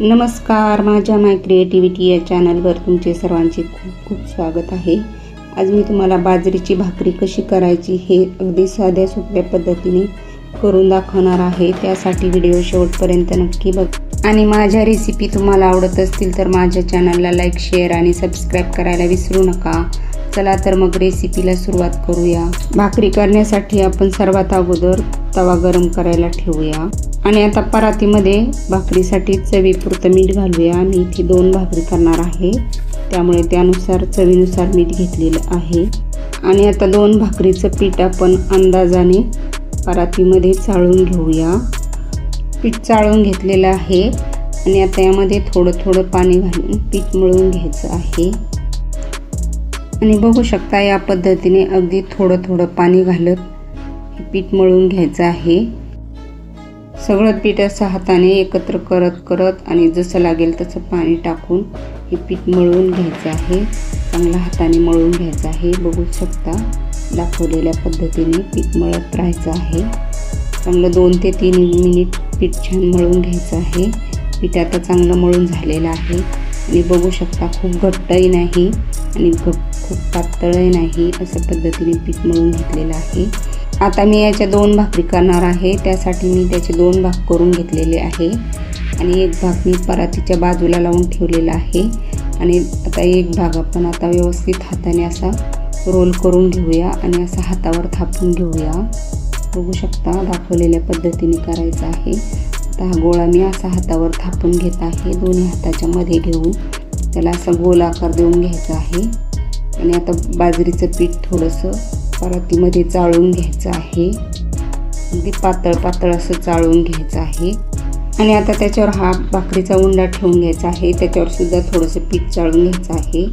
नमस्कार माझ्या माय क्रिएटिव्हिटी या चॅनलवर तुमचे सर्वांचे खूप खूप स्वागत आहे. आज मी तुम्हाला बाजरीची भाकरी कशी करायची हे अगदी साध्या सोप्या पद्धतीने करून दाखवणार आहे. त्यासाठी व्हिडिओ शेवटपर्यंत नक्की बघ. आणि माझ्या रेसिपी तुम्हाला आवडत असतील तर माझ्या चॅनलला लाईक शेअर आणि सबस्क्राईब करायला विसरू नका. चला तर मग रेसिपीला सुरुवात करूया. भाकरी करण्यासाठी आपण सर्वात अगोदर तवा गरम करायला ठेवूया. आणि आता परातीमध्ये भाकरीसाठी चवीपुरतं मीठ घालूया. मी इथे दोन भाकरी करणार आहे. त्यामुळे त्यानुसार चवीनुसार मीठ घेतलेलं आहे. आणि आता दोन भाकरीचं पीठ आपण अंदाजाने परातीमध्ये चाळून घेऊया. पीठ चाळून घेतलेलं आहे. आणि आता यामध्ये थोडं थोडं पाणी घालून पीठ मळून घ्यायचं आहे. आणि बघू शकता या पद्धतीने अगदी थोडं थोडं पाणी घालत पीठ मळून घ्यायचं आहे. सगळं पीठ असं हाताने एकत्र करत करत आणि जसं लागेल तसं पाणी टाकून हे पीठ मळून घ्यायचं आहे. चांगलं हाताने मळून घ्यायचं आहे. बघू शकता दाखवलेल्या पद्धतीने पीठ मळत राहायचं आहे. चांगलं दोन ते तीन मिनिट पीठ छान मळून घ्यायचं आहे. पीठ आता चांगलं मळून झालेलं आहे. आणि बघू शकता खूप घट्टही नाही आणि ग खूप पातळही नाही अशा पद्धतीने पीठ मळून घेतलेलं आहे. आता मी याच्या दोन भाकरी करणार आहे. त्यासाठी मी त्याचे दोन भाग करून घेतलेले आहे. आणि एक भाग मी परातीच्या बाजूला लावून ठेवलेला आहे. आणि आता एक भाग आपण आता व्यवस्थित हाताने असा रोल करून घेऊया आणि असा हातावर थापून घेऊया. बघू शकता दाखवलेल्या पद्धतीने करायचं आहे. आता हा गोळा मी असा हातावर थापून घेत आहे. दोन्ही हाताच्या मध्ये घेऊन त्याला असा गोल आकार देऊन घ्यायचा आहे. आणि आता बाजरीचं पीठ थोडंसं परातीमध्ये चाळून घ्यायचं आहे. अगदी पातळ पातळ असं चाळून घ्यायचं आहे. आणि आता त्याच्यावर हा भाकरीचा उंडा ठेवून घ्यायचा आहे. त्याच्यावर सुद्धा थोडंसं पीठ चाळून घ्यायचं आहे.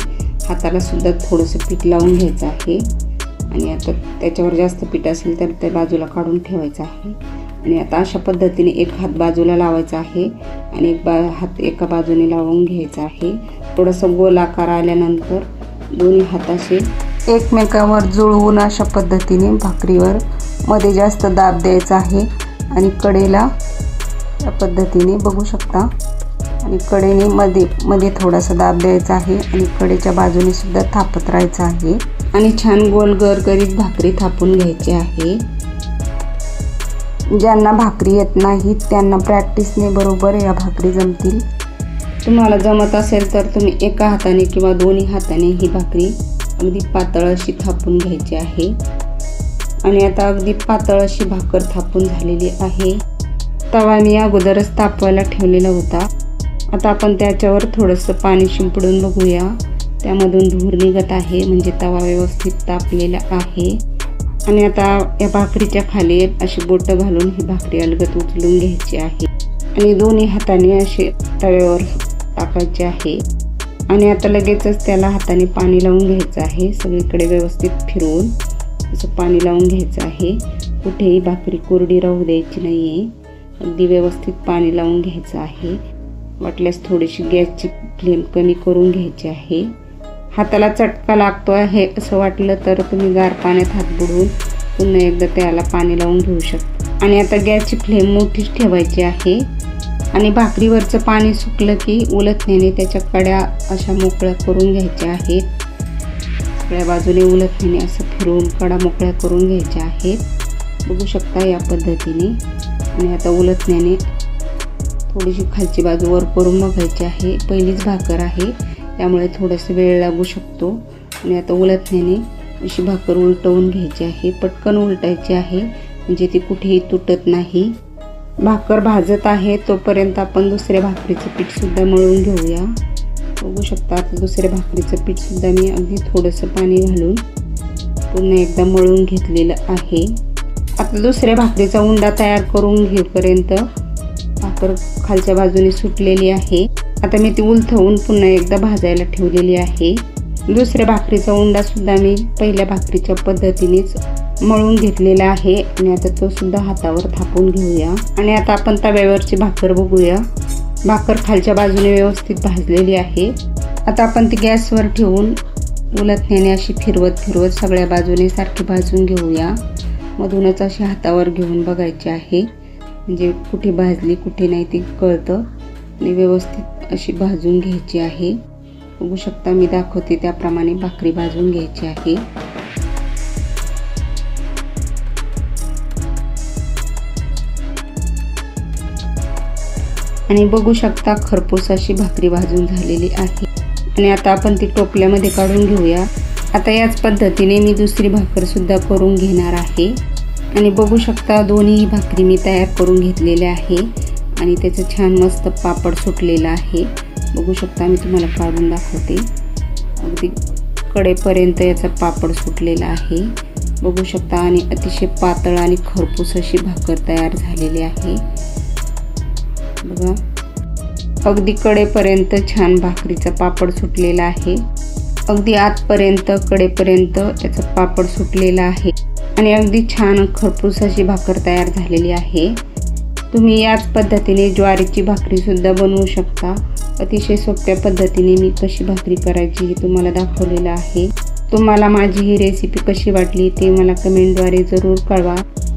हाताला सुद्धा थोडंसं पीठ लावून घ्यायचं आहे. आणि आता त्याच्यावर जास्त पीठ असेल तर ते बाजूला काढून ठेवायचं आहे. आणि आता अशा पद्धतीने एक हात बाजूला लावायचा आहे. आणि एक बा हात एका बाजूने लावून घ्यायचा आहे. थोडंसं गोल आकार आल्यानंतर दोन्ही हाताशी एकमेकावर जुळवून अशा पद्धतीने भाकरीवर मध्ये जास्त दाब द्यायचा आहे. आणि कडेला या पद्धतीने बघू शकता. आणि कडेने मध्ये मध्ये थोडासा दाब द्यायचा आहे. आणि कडेच्या बाजूने सुद्धा थापत राहायचं आहे. आणि छान गोल गरगरीत भाकरी थापून घ्यायची आहे. ज्यांना भाकरी येत नाहीत त्यांना प्रॅक्टिसने बरोबर या भाकरी जमतील. तुम्हाला जमत असेल तर तुम्ही एका हाताने किंवा दोन्ही हाताने ही भाकरी अगदी पातळ अशी थापून घ्यायची आहे. आणि आता अगदी पातळ अशी भाकर थापून झालेली आहे. तवा मी अगोदरच तापवायला ठेवलेला होता. आता आपण त्याच्यावर थोडंसं पाणी शिंपडून बघूया. त्यामधून धूर निघत आहे म्हणजे तवा व्यवस्थित तापलेला आहे. आणि आता या भाकरीच्या खाली अशी बोटं घालून ही भाकरी अलगत उचलून घ्यायची आहे. आणि दोन्ही हाताने असे तव्यावर टाकायचे आहे. आणि आता लगेचच त्याला हाताने पाणी लावून घ्यायचं आहे. सगळीकडे व्यवस्थित फिरवून असं पाणी लावून घ्यायचं आहे. कुठेही भाकरी कोरडी राहू द्यायची नाही आहे अगदी व्यवस्थित पाणी लावून घ्यायचं आहे. वाटल्यास थोडीशी गॅसची फ्लेम कमी करून घ्यायची आहे. हाताला चटका लागतो आहे असं वाटलं तर तुम्ही गार पाण्यात हात बुडवून पुन्हा एकदा त्याला पाणी लावून घेऊ शकता. आणि आता गॅसची फ्लेम मोठीच ठेवायची आहे. आणि भाकरीवरचं पाणी सुकलं की उलथण्याने त्याच्या कड्या अशा मोकळ्या करून घ्यायच्या आहेत. सगळ्या बाजूने उलथण्याने असं फिरून कडा मोकळ्या करून घ्यायच्या आहेत. बघू शकता या पद्धतीने. आणि आता उलथण्याने थोडीशी खालची बाजू वर करून बघायची आहे. पहिलीच भाकर आहे. त्यामुळे थोडंसं वेळ लागू शकतो. आणि आता उलथण्याने अशी भाकर उलटवून घ्यायची आहे. पटकन उलटायची आहे. म्हणजे ती कुठेही तुटत नाही. भाकर भाजत आहे तोपर्यंत आपण दुसऱ्या भाकरीचं पीठसुद्धा मळून घेऊया. बघू शकता आता दुसऱ्या भाकरीचं पीठसुद्धा मी अगदी थोडंसं पाणी घालून पुन्हा एकदा मळून घेतलेलं आहे. आता दुसऱ्या भाकरीचा उंडा तयार करून घेईपर्यंत भाकर खालच्या बाजूने सुटलेली आहे. आता मी ती उलथवून पुन्हा एकदा भाजायला ठेवलेली आहे. दुसऱ्या भाकरीचा उंडासुद्धा मी पहिल्या भाकरीच्या पद्धतीनेच मळून घेतलेला आहे. आणि आता तो सुद्धा हातावर थापून घेऊया. आणि आता आपण तव्यावरची भाकर बघूया. भाकर खालच्या बाजूने व्यवस्थित भाजलेली आहे. आता आपण ती गॅसवर ठेवून उलटण्याने अशी फिरवत फिरवत सगळ्या बाजूने सारखी भाजून घेऊया. मधूनच अशी हातावर घेऊन बघायची आहे. म्हणजे कुठे भाजली कुठे नाही ती कळतं. आणि व्यवस्थित अशी भाजून घ्यायची आहे. बघू शकता मी दाखवते त्याप्रमाणे भाकरी भाजून घ्यायची आहे. आणि बघू शकता खरपूस अशी भाकरी भाजून झालेली आहे. आणि आता आपण ती टोपल्यामध्ये काढून घेऊया. आता याच पद्धतीने मी दुसरी भाकरसुद्धा करून घेणार आहे. आणि बघू शकता दोन्ही भाकरी मी तयार करून घेतलेल्या आहे. आणि त्याचं छान मस्त पापड सुटलेलं आहे. बघू शकता मी तुम्हाला काढून दाखवते. अगदी कडेपर्यंत याचा पापड सुटलेला आहे. बघू शकता आणि अतिशय पातळ आणि खरपूस अशी भाकर तयार झालेली आहे. बघा. अगदी कडेपर्यंत छान भाकरीचा पापड सुटलेला आहे. अगदी आतपर्यंत कडेपर्यंत याचा पापड सुटलेला आहे. आणि अगदी छान खरपूस अशी भाकर तयार झालेली आहे. तुम्ही याच पद्धतीने ज्वारीची भाकरीसुद्धा बनवू शकता. अतिशय सोप्या पद्धतीने मी कशी भाकरी करायची हे तुम्हाला दाखवलेलं आहे. तुम्हाला माझी ही रेसिपी कशी वाटली ते मला कमेंटद्वारे जरूर कळवा.